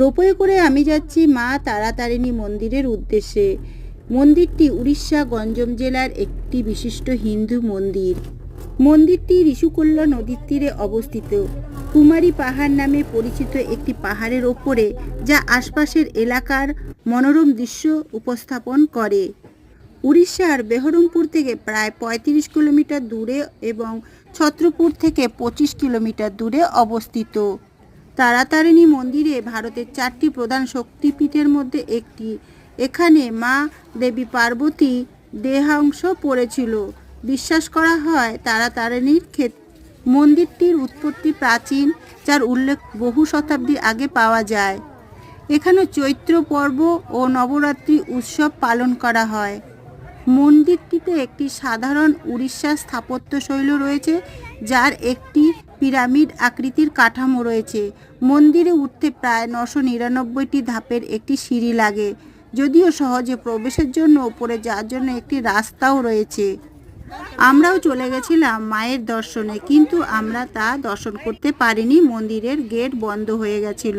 Ropeway করে আমি যাচ্ছি মা তারাতারিণী মন্দিরের উদ্দেশ্যে। মন্দিরটি উড়িষ্যা গঞ্জম জেলার একটি বিশিষ্ট হিন্দু মন্দির। মন্দিরটি ঋষিকুল্য নদীর তীরে অবস্থিত। কুমারী পাহাড় নামে পরিচিত একটি পাহাড়ের ওপরে, যা আশপাশের এলাকার মনোরম দৃশ্য উপস্থাপন করে। উড়িষ্যার বেহরমপুর থেকে প্রায় ৩৫ কিলোমিটার দূরে এবং ছত্রপুর থেকে পঁচিশ কিলোমিটার দূরে অবস্থিত। তারাতারিণী মন্দিরে ভারতের চারটি প্রধান শক্তিপীঠের মধ্যে একটি। এখানে মা দেবী পার্বতী দেহাংশ পড়েছিল। বিশ্বাস করা হয় তারাতারিণীর ক্ষেত মন্দিরটির উৎপত্তি প্রাচীন, যার উল্লেখ বহু শতাব্দী আগে পাওয়া যায়। এখানে চৈত্র পর্ব ও নবরাত্রি উৎসব পালন করা হয়। মন্দিরটিতে একটি সাধারণ উড়িষ্যা স্থাপত্য শৈল রয়েছে, যার একটি পিরামিড আকৃতির কাঠামো রয়েছে। মন্দিরে উঠতে প্রায় নশো নিরানব্বইটি ধাপের একটি সিঁড়ি লাগে। যদিও সহজে প্রবেশের জন্য ওপরে যাওয়ার জন্য একটি রাস্তাও রয়েছে। আমরাও চলে গেছিলাম মায়ের দর্শনে, কিন্তু আমরা তা দর্শন করতে পারিনি। মন্দিরের গেট বন্ধ হয়ে গেছিল।